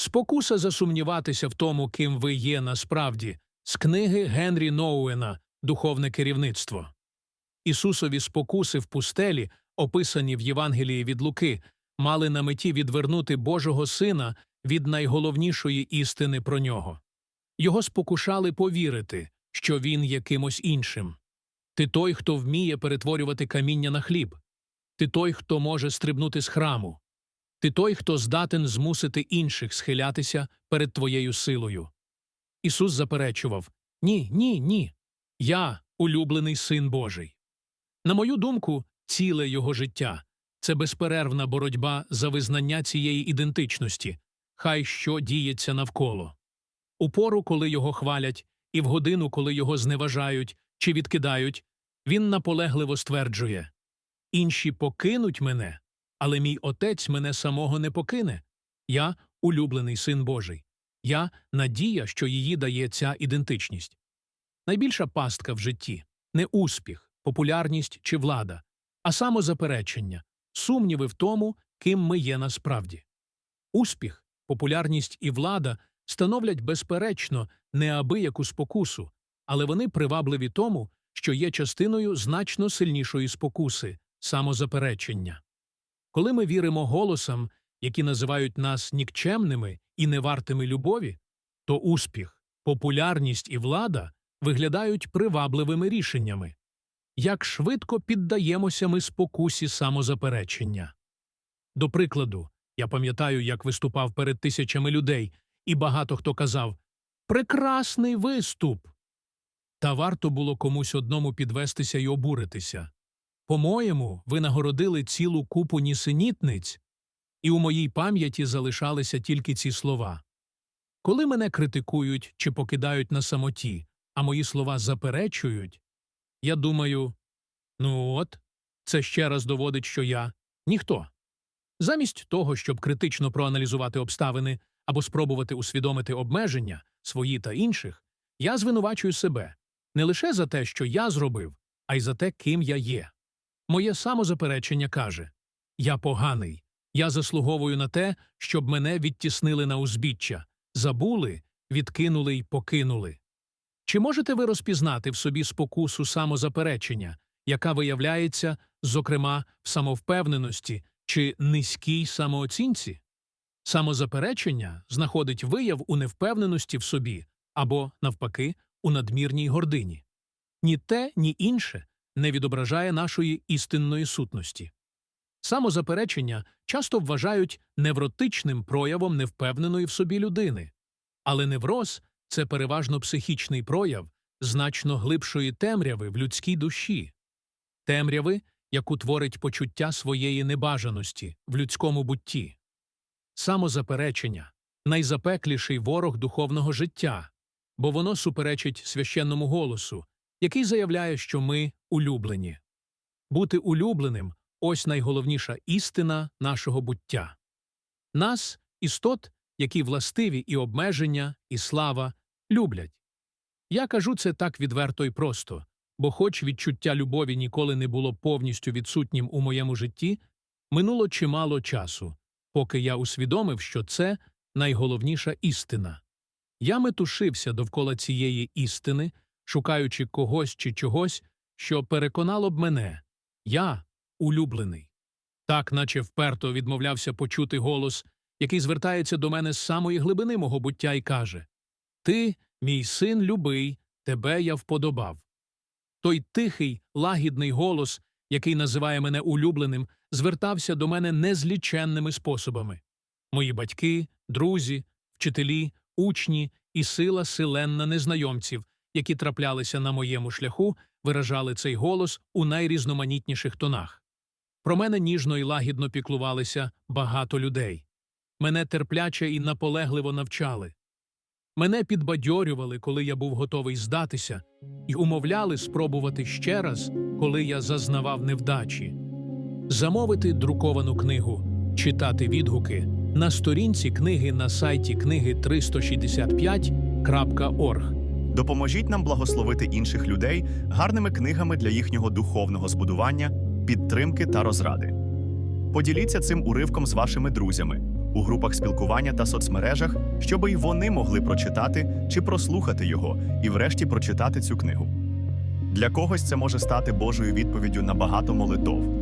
Спокуса засумніватися в тому, ким ви є насправді, з книги Генрі Ноуена Духовне керівництво. Ісусові спокуси в пустелі, описані в Євангелії від Луки, мали на меті відвернути Божого Сина від найголовнішої істини про нього. Його спокушали повірити, що він є кимось іншим. Ти той, хто вміє перетворювати каміння на хліб. Ти той, хто може стрибнути з храму. Ти той, хто здатен змусити інших схилятися перед твоєю силою. Ісус заперечував Ні, ні, ні. Я улюблений син Божий. На мою думку, ціле його життя це безперервна боротьба за визнання цієї ідентичності, хай що діється навколо. У пору, коли його хвалять, і в годину, коли його зневажають чи відкидають, він наполегливо стверджує Інші покинуть мене, але мій отець мене самого не покине. Я улюблений син Божий. Я надія, що її дає ця ідентичність. Найбільша пастка в житті не успіх, популярність чи влада, а самозаперечення, сумніви в тому, ким ми є насправді. Успіх, популярність і влада становлять безперечно неабияку спокусу, але вони привабливі тому, що є частиною значно сильнішої спокуси самозаперечення. Коли ми віримо голосам, які називають нас нікчемними і невартими любові, то успіх, популярність і влада виглядають привабливими рішеннями. Як швидко піддаємося ми спокусі самозаперечення. До прикладу, я пам'ятаю, як виступав перед тисячами людей, і багато хто казав Прекрасний виступ. Та варто було комусь одному підвестися і обуритися. По-моєму, ви нагородили цілу купу нісенітниць, і у моїй пам'яті залишалися тільки ці слова. Коли мене критикують чи покидають на самоті, а мої слова заперечують, я думаю ну от, це ще раз доводить, що я ніхто. Замість того, щоб критично проаналізувати обставини або спробувати усвідомити обмеження свої та інших, я звинувачую себе не лише за те, що я зробив, а й за те, ким я є. Моє самозаперечення каже Я поганий, я заслуговую на те, щоб мене відтіснили на узбіччя, забули, відкинули й покинули. Чи можете ви розпізнати в собі спокусу самозаперечення, яка виявляється, зокрема, в самовпевненості чи низькій самооцінці? Самозаперечення знаходить вияв у невпевненості в собі або, навпаки, у надмірній гордині. Ні те, ні інше не відображає нашої істинної сутності. Самозаперечення часто вважають невротичним проявом невпевненої в собі людини, але невроз це переважно психічний прояв значно глибшої темряви в людській душі, темряви, яку творить почуття своєї небажаності в людському бутті. Самозаперечення найзапекліший ворог духовного життя, бо воно суперечить священному голосу, який заявляє, що ми улюблені. Бути улюбленим ось найголовніша істина нашого буття. Нас, істот, які властиві і обмеження, і слава, люблять. Я кажу це так відверто і просто, бо, хоч відчуття любові ніколи не було повністю відсутнім у моєму житті, минуло чимало часу, поки я усвідомив, що це найголовніша істина. Я метушився довкола цієї істини, шукаючи когось чи чогось, що переконало б мене я улюблений. Так, наче вперто відмовлявся почути голос, який звертається до мене з самої глибини мого буття і каже Ти, мій син любий, тебе я вподобав. Той тихий, лагідний голос, який називає мене улюбленим, звертався до мене незліченними способами. Мої батьки, друзі, вчителі, учні і сила силенна незнайомців, які траплялися на моєму шляху, виражали цей голос у найрізноманітніших тонах. Про мене ніжно і лагідно піклувалися багато людей. Мене терпляче і наполегливо навчали. Мене підбадьорювали, коли я був готовий здатися, і умовляли спробувати ще раз, коли я зазнавав невдачі. Замовити друковану книгу, читати відгуки на сторінці книги на сайті книги 365.org. Допоможіть нам благословити інших людей гарними книгами для їхнього духовного збудування, підтримки та розради. Поділіться цим уривком з вашими друзями. у групах спілкування та соцмережах, щоб і вони могли прочитати чи прослухати його, і врешті прочитати цю книгу. Для когось це може стати Божою відповіддю на багато молитов,